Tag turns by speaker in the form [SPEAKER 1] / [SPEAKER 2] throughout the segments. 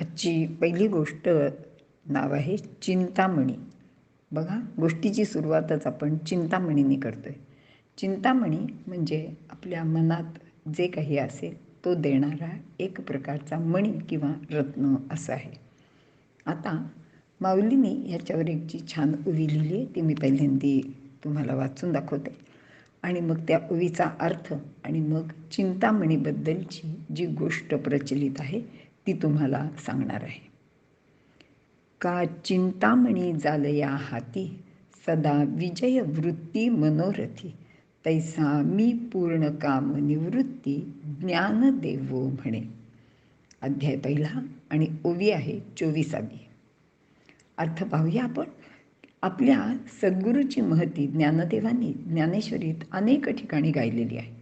[SPEAKER 1] आजची पहिली गोष्ट नाव आहे चिंतामणी. बघा गोष्टीची सुरुवातच आपण चिंतामणीने करतोय. चिंतामणी म्हणजे आपल्या मनात जे काही असेल तो देणारा एक प्रकारचा मणी किंवा रत्न असा आहे. आता माऊलीने ह्याच्यावर एक जी छान उवी लिहिली आहे ती मी पहिल्यांदी तुम्हाला वाचून दाखवते. आणि मग त्या उवीचा अर्थ आणि मग चिंतामणीबद्दलची जी गोष्ट प्रचलित आहे ती तुम्हाला सांगणार आहे. का चिंतामणी जालया हाती सदा विजय वृत्ती मनोरथी तैसा मी पूर्ण काम निवृत्ती ज्ञान देवो म्हणे. अध्याय पहिला आणि ओवी आहे चोवीसावी. अर्थ पाहूया आपण. आपल्या सद्गुरूची महती ज्ञानदेवांनी ज्ञानेश्वरीत अनेक ठिकाणी गायलेली आहे.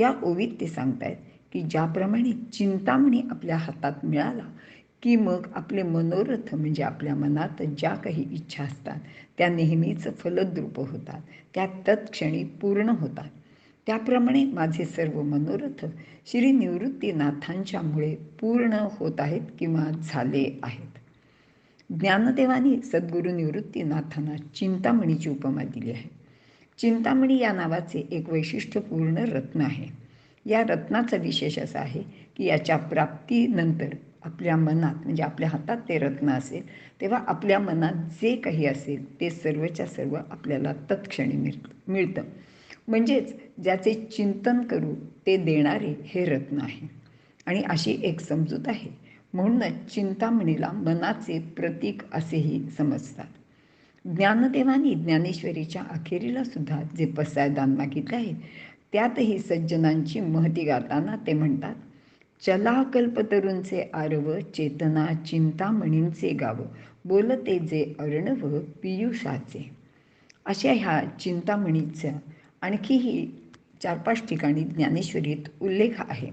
[SPEAKER 1] या ओवीत ते सांगतायत की ज्याप्रमाणे चिंतामणी आपल्या हातात मिळाला की मग आपले मनोरथ म्हणजे आपल्या मनात ज्या काही इच्छा असतात त्या नेहमीच फलद्रूप होतात. त्या तत्क्षणी पूर्ण होतात. त्याप्रमाणे माझे सर्व मनोरथ श्री निवृत्तीनाथांच्यामुळे पूर्ण होत आहेत किंवा झाले आहेत. ज्ञानदेवाने सद्गुरू निवृत्तीनाथांना चिंतामणीची उपमा दिली आहे. चिंतामणी या नावाचे एक वैशिष्ट्यपूर्ण रत्न आहे. या रत्नाचा विशेष असा आहे की याच्या प्राप्तीनंतर आपल्या मनात म्हणजे आपल्या हातात ते रत्न असेल तेव्हा आपल्या मनात जे काही असेल ते सर्वच्या सर्व आपल्याला तत्क्षणी मिळ मिळतं. म्हणजेच ज्याचे चिंतन करू ते देणारे हे रत्न आहे. आणि अशी एक समजूत आहे. म्हणूनच चिंतामणीला मनाचे प्रतीक असेही समजतात. ज्ञानदेवानी ज्ञानेश्वरीच्या अखेरीला सुद्धा जे पसायदान मागितले आहे त्यातही सज्जनांची महती गाताना ते म्हणतात चला कल्पतरूंचे आरव चेतना चिंतामणींचे गाव बोलते जे अर्णव पियुषाचे. अशा ह्या चिंतामणीचा आणखीही चार पाच ठिकाणी ज्ञानेश्वरीत उल्लेख आहे.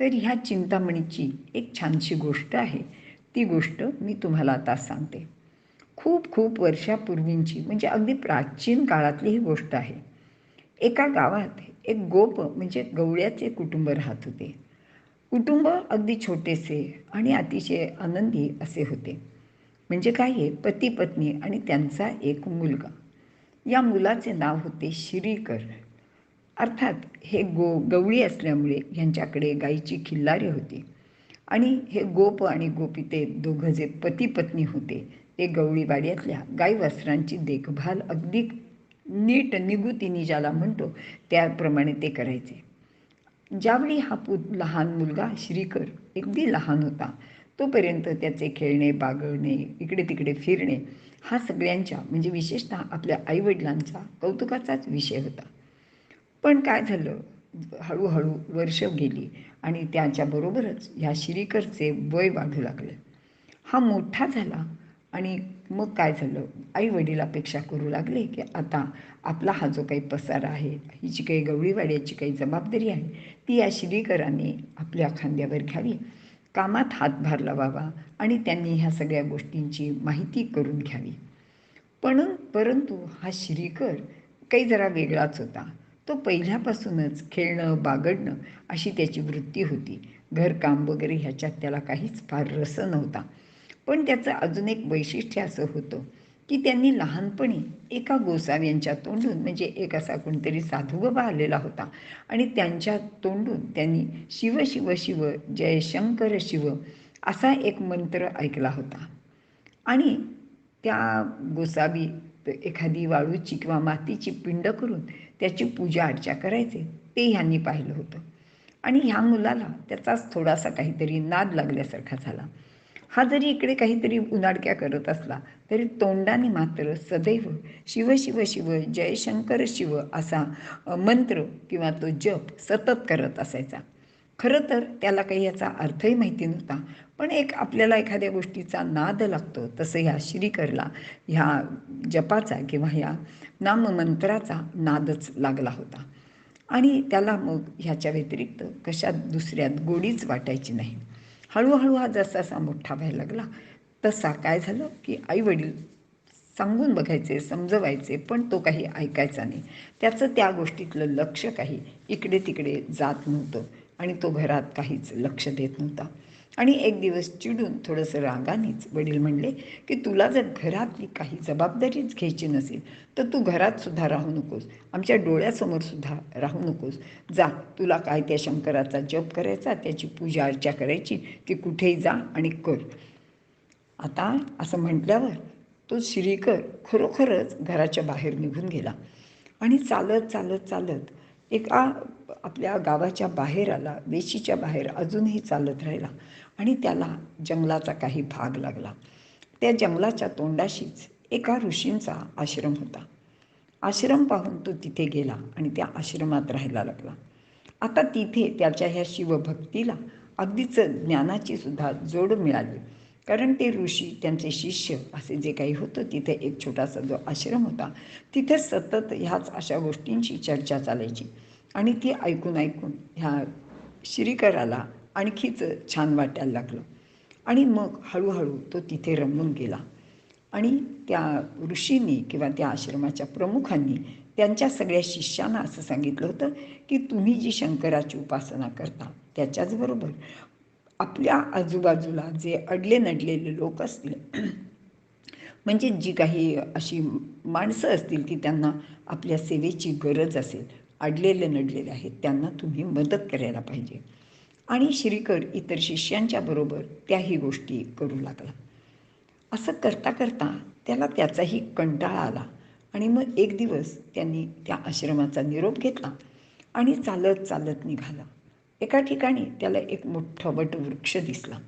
[SPEAKER 1] तर ह्या चिंतामणीची एक छानशी गोष्ट आहे. ती गोष्ट मी तुम्हाला आता सांगते. खूप खूप वर्षापूर्वींची म्हणजे अगदी प्राचीन काळातली ही गोष्ट आहे. एका गावात एक गोप म्हणजे गवळ्याचे कुटुंब राहत होते. कुटुंब अगदी छोटेसे आणि अतिशय आनंदी असे होते. म्हणजे काय आहे पती पत्नी आणि त्यांचा एक मुलगा. या मुलाचे नाव होते श्रीकर. अर्थात हे गो गवळी असल्यामुळे ह्यांच्याकडे गाईची खिल्लारी होती. आणि हे गोप आणि गोपिते दोघं जे पती पत्नी होते ते गवळीवाड्यातल्या गाई वस्त्रांची देखभाल अगदी नीट निगुतीने ज्याला म्हणतो त्याप्रमाणे ते करायचे. ज्यावेळी हा पु लहान मुलगा श्रीकर अगदी लहान होता तोपर्यंत त्याचे खेळणे बागळणे इकडे तिकडे फिरणे हा सगळ्यांच्या म्हणजे विशेषतः आपल्या आईवडिलांचा कौतुकाचाच विषय होता. पण काय झालं? हळूहळू वर्ष गेली आणि त्याच्याबरोबरच ह्या श्रीकरचे वय वाढू लागले. हा मोठा झाला आणि मग काय झालं? आई वडील अपेक्षा करू लागले की आता आपला हा जो काही पसारा आहे ही जी काही गवळीवाड्याची काही जबाबदारी आहे ती या श्रीकरांनी आपल्या खांद्यावर घ्यावी. कामात हातभार लावावा आणि त्यांनी ह्या सगळ्या गोष्टींची माहिती करून घ्यावी. पण परंतु हा श्रीकर काही जरा वेगळाच होता. तो पहिल्यापासूनच खेळणं बागडणं अशी त्याची वृत्ती होती. घरकाम वगैरे ह्याच्यात त्याला काहीच फार रस नव्हता. पण त्याचं अजून एक वैशिष्ट्य असं होतं की त्यांनी लहानपणी एका गोसाव्यांच्या तोंडून म्हणजे एक असा कोणतरी साधू बाबा आलेला होता आणि त्यांच्या तोंडून त्यांनी शिव शिव शिव जय शंकर शिव असा एक मंत्र ऐकला होता. आणि त्या गोसावी एखादी वाळूची किंवा मातीची पिंड करून त्याची पूजा अर्चा करायचे ते ह्यांनी पाहिलं होतं. आणि ह्या मुलाला त्याचाच थोडासा काहीतरी नाद लागल्यासारखा झाला. हा जरी इकडे काहीतरी उनाडक्या करत असला तरी तोंडाने मात्र सदैव शिव शिव शिव जय शंकर शिव असा मंत्र किंवा तो जप सतत करत असायचा. खरं तर त्याला काही याचा अर्थही माहिती नव्हता पण एक आपल्याला एखाद्या गोष्टीचा नाद लागतो तसं ह्या श्रीकरला ह्या जपाचा किंवा ह्या नाममंत्राचा नादच लागला होता. आणि त्याला मग ह्याच्या व्यतिरिक्त कशात दुसऱ्यात गोडीच वाटायची नाही. हळूहळू हा जसा असा मोठा व्हायला लागला तसा काय झालं की आई वडील सांगून बघायचे समजवायचे पण तो काही ऐकायचा नाही. त्याचं त्या गोष्टीतलं लक्ष काही इकडे तिकडे जात नव्हतं आणि तो घरात काहीच लक्ष देत नव्हता. आणि एक दिवस चिडून थोडंसं रागानेच वडील म्हणले की तुला जर घरातली काही जबाबदारीच घ्यायची नसेल तर तू घरात सुद्धा राहू नकोस. आमच्या डोळ्यासमोर सुद्धा राहू नकोस. जा तुला काय त्या शंकराचा जप करायचा त्याची पूजा अर्चा करायची ती कुठेही जा आणि कर. आता असं म्हटल्यावर तो श्रीकर खरोखरच घराच्या बाहेर निघून गेला आणि चालत चालत चालत एका आपल्या गावाच्या बाहेर आला वेशीच्या बाहेर अजूनही चालत राहिला आणि त्याला जंगलाचा काही भाग लागला. त्या जंगलाच्या तोंडाशीच एका ऋषींचा आश्रम होता. आश्रम पाहून तो तिथे गेला आणि त्या आश्रमात राहायला लागला. आता तिथे त्याच्या ह्या शिवभक्तीला अगदीच ज्ञानाची सुद्धा जोड मिळाली. कारण ते ऋषी त्यांचे शिष्य असे जे काही होतं तिथे एक छोटासा जो आश्रम होता तिथे सतत ह्याच अशा गोष्टींची चर्चा चालायची. आणि ती ऐकून ऐकून ह्या श्रीकराला आणखीच छान वाटायला लागलं. आणि मग हळूहळू तो तिथे रमून गेला. आणि त्या ऋषींनी किंवा त्या आश्रमाच्या प्रमुखांनी त्यांच्या सगळ्या शिष्यांना असं सांगितलं होतं की तुम्ही जी शंकराची उपासना करता त्याच्याचबरोबर आपल्या आजूबाजूला जे अडले नडलेले लोक असतील म्हणजे जी काही अशी माणसं असतील की त्यांना आपल्या सेवेची गरज असेल अडलेले नडलेले आहेत. त्यांना तुम्ही मदत करायला पाहिजे. आणि श्रीकर इतर शिष्यांच्या बरोबर त्याही गोष्टी करू लागला. असं करता करता त्याला त्याचाही कंटाळा आला आणि मग एक दिवस त्यांनी त्या आश्रमाचा निरोप घेतला आणि चालत चालत निघाला. एका ठिकाणी त्याला एक मोठं वटवृक्ष दिसला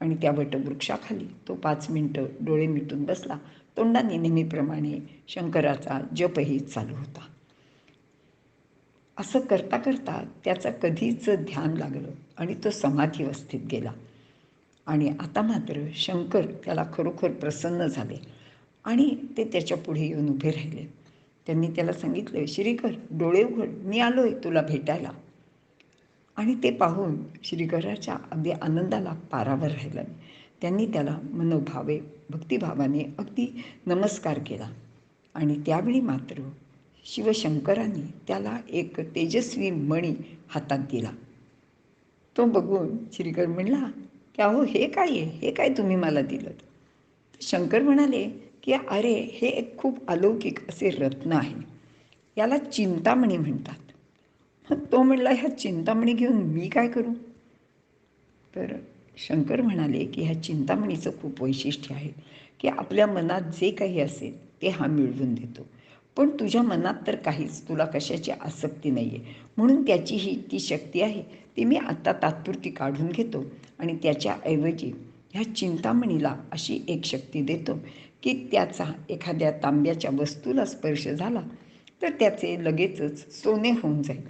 [SPEAKER 1] आणि त्या वटवृक्षाखाली तो पाच मिनटं डोळे मिटून बसला. तोंडाने नेहमीप्रमाणे शंकराचा जपही चालू होता. असं करता करता त्याचं कधीच ध्यान लागलं आणि तो समाधीवस्थेत गेला. आणि आता मात्र शंकर त्याला खरोखर प्रसन्न झाले आणि ते त्याच्या पुढे येऊन उभे राहिले. त्यांनी त्याला सांगितलं श्रीकर डोळे उघड मी आलो आहे तुला भेटायला. आणि ते पाहून श्रीकराच्या अगदी आनंदाला पारावर राहिला. त्यांनी त्याला मनोभावे भक्तिभावाने अगदी नमस्कार केला. आणि त्यावेळी मात्र शिवशंकरांनी त्याला एक तेजस्वी मणी हातात दिला. तो बघून श्रीकर म्हणला की अहो हे काय आहे? हे काय तुम्ही मला दिलं? शंकर म्हणाले की अरे हे एक खूप अलौकिक असे रत्न आहे. याला चिंतामणी म्हणतात. मग तो म्हणला ह्या चिंतामणी घेऊन मी काय करू? तर शंकर म्हणाले की ह्या चिंतामणीचं खूप वैशिष्ट्य आहे की आपल्या मनात जे काही असेल ते हा मिळवून देतो. पण तुझ्या मनात तर काहीच तुला कशाची आसक्ती नाही आहे म्हणून त्याची ही ती शक्ती आहे ती मी आत्ता तात्पुरती काढून घेतो आणि त्याच्याऐवजी ह्या चिंतामणीला अशी एक शक्ती देतो की त्याचा एखाद्या तांब्याच्या वस्तूला स्पर्श झाला तर त्याचे लगेचच सोने होऊन जाईल.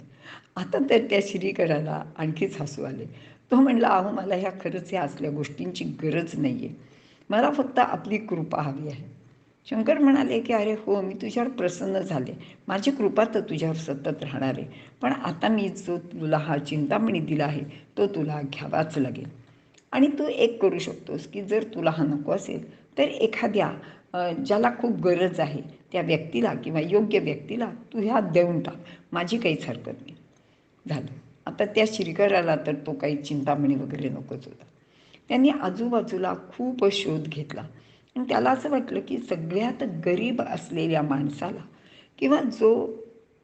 [SPEAKER 1] आता तर त्या श्रीकराला आणखीच हसू आले. तो म्हणला अहो मला ह्या खरंच ह्या असल्या गोष्टींची गरज नाही आहे मला फक्त आपली कृपा हवी आहे. शंकर म्हणाले की अरे हो मी तुझ्यावर प्रसन्न झाले. माझी कृपा तर तुझ्यावर सतत राहणार आहे. पण आता मी जो तुला हा चिंतामणी दिला आहे तो तुला घ्यावाच लागेल. आणि तू एक करू शकतोस की जर तुला हा नको असेल तर एखाद्या ज्याला खूप गरज आहे त्या व्यक्तीला किंवा योग्य व्यक्तीला तू ह्या देऊन टाक. माझी काहीच हरकत नाही. झालं. आता त्या श्रीकराला तर तो काही चिंतामणी वगैरे नकोच होता. त्यांनी आजूबाजूला खूप शोध घेतला. आणि त्याला असं वाटलं की सगळ्यात गरीब असलेल्या माणसाला किंवा जो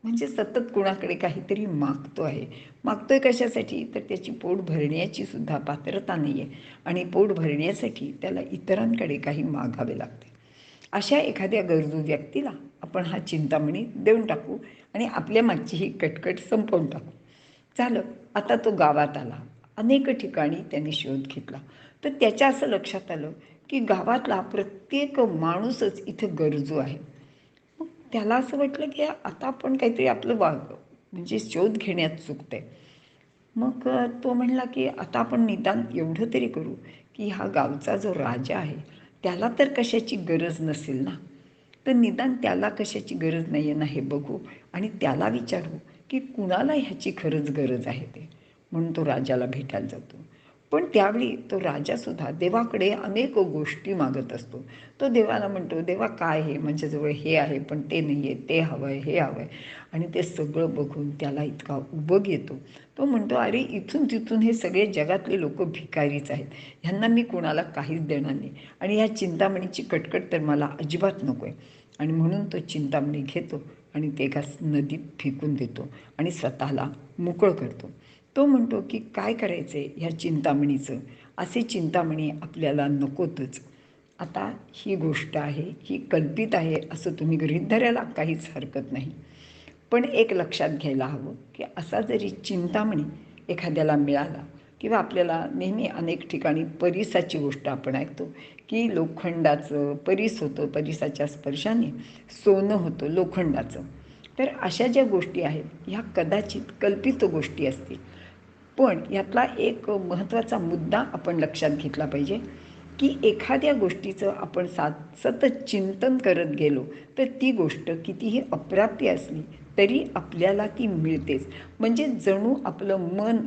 [SPEAKER 1] म्हणजे सतत कुणाकडे काहीतरी मागतो आहे मागतोय कशासाठी? तर त्याची पोट भरण्याची सुद्धा पात्रता नाही आहे आणि पोट भरण्यासाठी त्याला इतरांकडे काही मागावे लागते. अशा एखाद्या गरजू व्यक्तीला आपण हा चिंतामणी देऊन टाकू आणि आपल्या मागची ही कटकट संपवून टाकू. झालं आता तो गावात आला. अनेक ठिकाणी त्यांनी शोध घेतला. तर त्याच्या असं लक्षात आलं की गावातला प्रत्येक माणूसच इथं गरजू आहे. मग त्याला असं वाटलं की आता आपण काहीतरी आपलं वाग म्हणजे शोध घेण्यात चुकतंय. मग तो म्हणला की आता आपण निदान एवढं तरी करू की हा गावचा जो राजा आहे त्याला तर कशाची गरज नसेल ना? तर निदान त्याला कशाची गरज नाही आहे ना हे बघू आणि त्याला विचारू की कुणाला ह्याची खरंच गरज आहे ते. म्हणून तो राजाला भेटायला जातो. पण त्यावेळी तो राजासुद्धा देवाकडे अनेक गोष्टी मागत असतो. तो देवाला म्हणतो देवा काय आहे माझ्याजवळ हे आहे पण ते नाही आहे ते हवं आहे हे हवं आहे आणि ते सगळं बघून त्याला इतका उबग येतो. तो म्हणतो अरे इथून तिथून हे सगळे जगातले लोक भिकारीच आहेत. ह्यांना मी कोणाला काहीच देणार नाही. आणि ह्या चिंतामणीची कटकट तर मला अजिबात नको आहे आणि म्हणून तो चिंतामणी घेतो आणि ते एका नदीत फेकून देतो आणि स्वतःला मोकळं करतो. तो म्हणतो की काय करायचं आहे ह्या चिंतामणीचं? असे चिंतामणी आपल्याला नकोतच. आता ही गोष्ट आहे ही कल्पित आहे असं तुम्ही गृहीत धरायला काहीच हरकत नाही. पण एक लक्षात घ्यायला हवं की असा जरी चिंतामणी एखाद्याला मिळाला किंवा आपल्याला नेहमी अनेक ठिकाणी परिसाची गोष्ट आपण ऐकतो की लोखंडाचं परिस होतं परिसाच्या स्पर्शाने सोनं होतं लोखंडाचं. तर अशा ज्या गोष्टी आहेत ह्या कदाचित कल्पित गोष्टी असतील. पण यातला एक महत्त्वाचा मुद्दा आपण लक्षात घेतला पाहिजे की एखाद्या गोष्टीचं आपण सात सतत चिंतन करत गेलो तर ती गोष्ट कितीही अप्राप्य असली तरी आपल्याला ती मिळतेच. म्हणजे जणू आपलं मन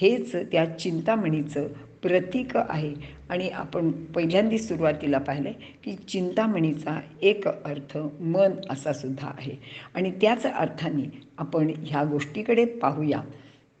[SPEAKER 1] हेच त्या चिंतामणीचं प्रतीक आहे. आणि आपण पहिल्यांदा सुरुवातीला पाहिलं आहे की चिंतामणीचा एक अर्थ मन असा सुद्धा आहे. आणि त्याच अर्थाने आपण ह्या गोष्टीकडे पाहूया.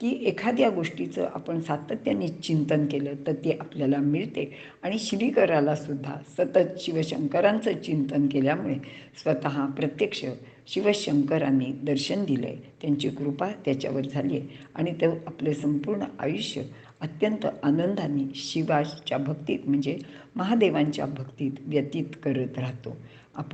[SPEAKER 1] की एखाद्या गोष्टीचं आपण सातत्याने चिंतन केलं तर ते आपल्याला मिळते. आणि श्रीकराला सुद्धा सतत शिवशंकरांचं चिंतन केल्यामुळे स्वतः प्रत्यक्ष शिवशंकरांनी दर्शन दिलं. आहे त्यांची कृपा त्याच्यावर झाली आहे. आणि ते आपले संपूर्ण आयुष्य अत्यंत आनंदाने शिवाच्या भक्तीत म्हणजे महादेवांच्या भक्तीत व्यतीत करत राहतो.